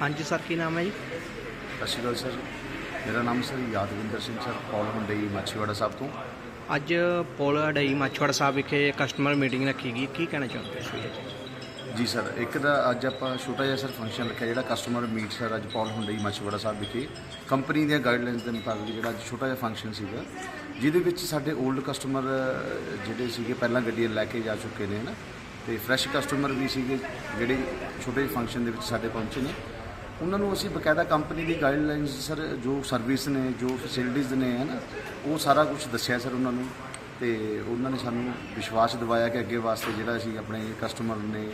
ਹਾਂਜੀ ਸਰ ਕੀ ਨਾਮ ਹੈ ਜੀ? ਸਤਿ ਸ਼੍ਰੀ ਅਕਾਲ ਸਰ। ਮੇਰਾ ਨਾਮ sir Yadvinder Singh sir Paul Hyundai Machhiwara Sahib ਤੋਂ। ਅੱਜ ਪੁਲ ਅਡਈ ਮਾਛਵਾੜਾ ਸਾਹਿਬ ਵਿਖੇ ਕਸਟਮਰ ਮੀਟਿੰਗ ਰੱਖੀ ਗਈ। ਕੀ ਕਹਿਣਾ ਚਾਹੁੰਦੇ ਹੋ ਜੀ ਸਰ ਇੱਕ ਦਾ ਅੱਜ ਆਪਾਂ ਛੋਟਾ ਜਿਹਾ ਸਰ ਫੰਕਸ਼ਨ ਰੱਖਿਆ ਜਿਹੜਾ ਕਸਟਮਰ ਮੀਟ ਸਰ ਅੱਜ ਪੌਲ ਹੁੰਡਈ ਮਾਛੀਵਾੜਾ ਸਾਹਿਬ ਵਿਖੇ। ਕੰਪਨੀ ਦੀਆਂ ਗਾਈਡਲਾਈਨਸ ਦੇ ਮੁਤਾਬਿਕ ਜਿਹੜਾ ਅੱਜ ਛੋਟਾ ਜਿਹਾ ਫੰਕਸ਼ਨ ਸੀਗਾ ਜਿਹਦੇ ਵਿੱਚ ਸਾਡੇ 올ਡ ਕਸਟਮਰ ਜਿਹੜੇ ਸੀਗੇ ਪਹਿਲਾਂ ਗੱਡੀਆਂ ਲੈ ਕੇ ਜਾ ਚੁੱਕੇ ਨੇ ਹਨਾ? ਤੇ ਫਰੈਸ਼ ਕਸਟਮਰ ਵੀ ਸੀਗੇ ਜਿਹੜੇ ਛੋਟੇ ਜਿਹੇ ਫੰਕਸ਼ਨ ਦੇ ਵਿੱਚ ਸਾਡੇ ਪਹੁੰਚੇ ਨੇ। ਉਹਨਾਂ ਨੂੰ ਅਸੀਂ ਬਕਾਇਦਾ ਕੰਪਨੀ ਦੀ ਗਾਈਡਲਾਈਨਸ ਸਰ ਜੋ ਸਰਵਿਸ ਨੇ ਜੋ ਫੈਸਿਲਿਟੀਜ਼ ਨੇ ਹਨਾ ਉਹ ਸਾਰਾ ਕੁਝ ਦੱਸਿਆ ਸਰ ਉਹਨਾਂ ਨੂੰ ਤੇ ਉਹਨਾਂ ਨੇ ਸਾਨੂੰ ਵਿਸ਼ਵਾਸ ਦਿਵਾਇਆ ਕਿ ਅੱਗੇ ਵਾਸਤੇ ਜਿਹੜਾ ਅਸੀਂ ਆਪਣੇ ਕਸਟਮਰ ਨੇ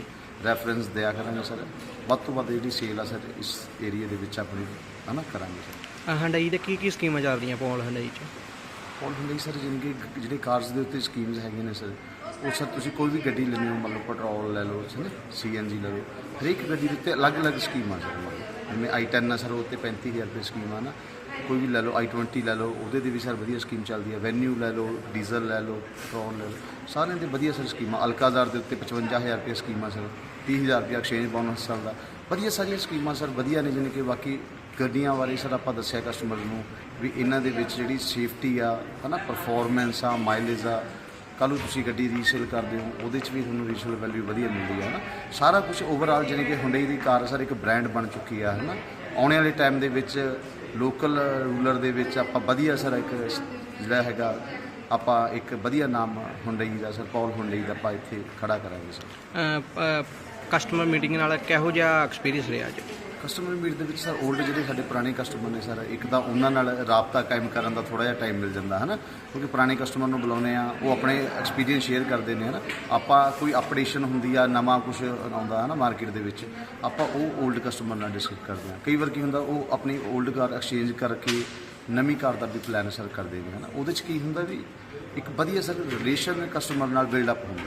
ਰੈਫਰੈਂਸ ਦਿਆ ਕਰਾਂਗੇ ਸਰ। ਵੱਧ ਤੋਂ ਵੱਧ ਜਿਹੜੀ ਸੇਲ ਆ ਸਰ ਇਸ ਏਰੀਆ ਦੇ ਵਿੱਚ ਆਪਣੀ ਹਨਾ ਕਰਾਂਗੇ ਸਰ। ਹੰਡਈ ਦੇ ਕੀ ਕੀ ਸਕੀਮਾਂ ਚੱਲ ਰਹੀਆਂ ਪੌਲ ਹੰਡਈ 'ਚ? ਪੌਲ ਹੁੰਦੇ ਸਰ ਕਿ ਜਿਹੜੇ ਕਾਰਸ ਦੇ ਉੱਤੇ ਸਕੀਮਸ ਹੈਗੇ ਨੇ ਸਰ ਉਹ ਸਰ ਤੁਸੀਂ ਕੋਈ ਵੀ ਗੱਡੀ ਲੈਣੀ ਹੋ ਮੰਨ ਲਓ ਪੈਟਰੋਲ ਲੈ ਲਓ ਹੈ ਸੀਐਨਜੀ ਲੈ ਲਓ ਹਰੇਕ ਗੱਡੀ ਦੇ ਉੱਤੇ ਅਲੱਗ-ਅਲੱਗ ਸਕੀਮਾਂ ਸਰ। ਜਿਵੇਂ ਆਈ ਜਿਵੇਂ i10 ਆ ਸਰ, ਉਹ ਤੇ 35000 ਰੁਪਏ ਸਕੀਮ ਆ ਨਾ। ਕੋਈ ਵੀ ਲੈ ਲਓ i20 ਲੈ ਲਓ, ਉਹਦੇ ਤੇ ਵੀ ਸਰ ਵਧੀਆ ਸਕੀਮ ਚੱਲਦੀ ਹੈ ਵੈਨਿਊ ਲੈ ਲਓ ਡੀਜ਼ਲ ਲੈ ਲਓ ਪੈਟਰੋਲ ਲੈ ਲਓ, ਸਾਰਿਆਂ ਦੇ ਵਧੀਆ ਸਰ ਸਕੀਮਾਂ ਅਲਕਾਜ਼ਾਰ ਦੇ ਉੱਤੇ 55000 ਰੁਪਏ ਸਕੀਮਾਂ ਸਰ। 30000 ਰੁਪਏ ਐਕਸਚੇਂਜ ਬੋਨਸ ਚੱਲਦਾ। ਵਧੀਆ ਸਾਰੀਆਂ ਸਕੀਮਾਂ ਸਰ, ਵਧੀਆ ਨੇ ਜਿਵੇਂ ਕਿ ਬਾਕੀ ਗੱਡੀਆਂ ਬਾਰੇ ਸਰ ਆਪਾਂ ਦੱਸਿਆ ਕਸਟਮਰ ਨੂੰ ਵੀ ਇਹਨਾਂ ਦੇ ਵਿੱਚ ਜਿਹੜੀ ਸੇਫਟੀ ਆ, ਹਨਾ ਪਰਫਾਰਮੈਂਸ ਆ ਮਾਈਲੇਜ ਆ ਕੱਲ੍ਹ ਨੂੰ ਤੁਸੀਂ ਗੱਡੀ ਰੀਸੇਲ ਕਰਦੇ ਹੋ, ਉਹਦੇ 'ਚ ਵੀ ਤੁਹਾਨੂੰ ਰੀਸੇਲ ਵੈਲਿਊ ਵਧੀਆ ਮਿਲਦੀ ਹੈ ਹਨਾ ਸਾਰਾ ਕੁਝ ਓਵਰਆਲ ਜਾਣੀ ਕਿ ਹੁੰਡਈ ਦੀ ਕਾਰ ਸਰ, ਇੱਕ ਬ੍ਰਾਂਡ ਬਣ ਚੁੱਕੀ ਆ, ਹਨਾ। ਆਉਣੇ ਵਾਲੇ ਟਾਈਮ ਦੇ ਵਿੱਚ ਲੋਕਲ ਰੂਲਰ ਦੇ ਵਿੱਚ ਆਪਾਂ ਵਧੀਆ, ਸਰ, ਇੱਕ ਜਿਹੜਾ ਹੈਗਾ, ਆਪਾਂ ਇੱਕ ਵਧੀਆ ਨਾਮ ਹੁੰਡਈ ਦਾ, ਸਰ ਪੌਲ ਹੁੰਡਈ ਦਾ ਆਪਾਂ ਇੱਥੇ ਖੜਾ ਕਰਾਂਗੇ, ਸਰ। ਕਸਟਮਰ ਮੀਟਿੰਗ ਨਾਲ ਕਿਹੋ ਜਿਹਾ ਐਕਸਪੀਰੀਅੰਸ ਰਿਹਾ ਅੱਜ? ਕਸਟਮਰ ਮੀਟ ਦੇ ਵਿੱਚ ਸਰ 올ਡ ਜਿਹੜੇ ਸਾਡੇ ਪੁਰਾਣੇ ਕਸਟਮਰ ਨੇ ਸਰ, ਇੱਕ ਤਾਂ ਉਹਨਾਂ ਨਾਲ ਰਾਬਤਾ ਕਾਇਮ ਕਰਨ ਦਾ ਥੋੜਾ ਜਿਹਾ ਟਾਈਮ ਮਿਲ ਜਾਂਦਾ ਹੈ ਨਾ ਕਿਉਂਕਿ ਪੁਰਾਣੇ ਕਸਟਮਰ ਨੂੰ ਬੁਲਾਉਂਦੇ ਆ ਉਹ ਆਪਣੇ ਐਕਸਪੀਰੀਅੰਸ ਸ਼ੇਅਰ ਕਰਦੇ ਨੇ ਹੈ ਨਾ ਆਪਾਂ ਕੋਈ ਅਪਡੇਸ਼ਨ ਹੁੰਦੀ ਆ, ਨਵਾਂ ਕੁਝ ਆਉਂਦਾ ਹੈ ਨਾ ਮਾਰਕੀਟ ਦੇ ਵਿੱਚ, ਆਪਾਂ ਉਹ 올ਡ ਕਸਟਮਰ ਨਾਲ ਡਿਸਕਸ ਕਰਦੇ ਆ ਕਈ ਵਾਰ ਕੀ ਹੁੰਦਾ, ਉਹ ਆਪਣੀ 올ਡ ਕਾਰ ਐਕਸਚੇਂਜ ਕਰਕੇ ਨਵੀਂ ਕਾਰ ਦਾ ਵੀ ਪਲਾਨ ਸਰ ਕਰਦੇ ਨੇ ਹੈ ਨਾ ਉਹਦੇ 'ਚ ਕੀ ਹੁੰਦਾ ਵੀ ਇੱਕ ਵਧੀਆ ਸਰ ਰਿਲੇਸ਼ਨ ਕਸਟਮਰ ਨਾਲ ਬਿਲਡ ਅਪ ਹੁੰਦਾ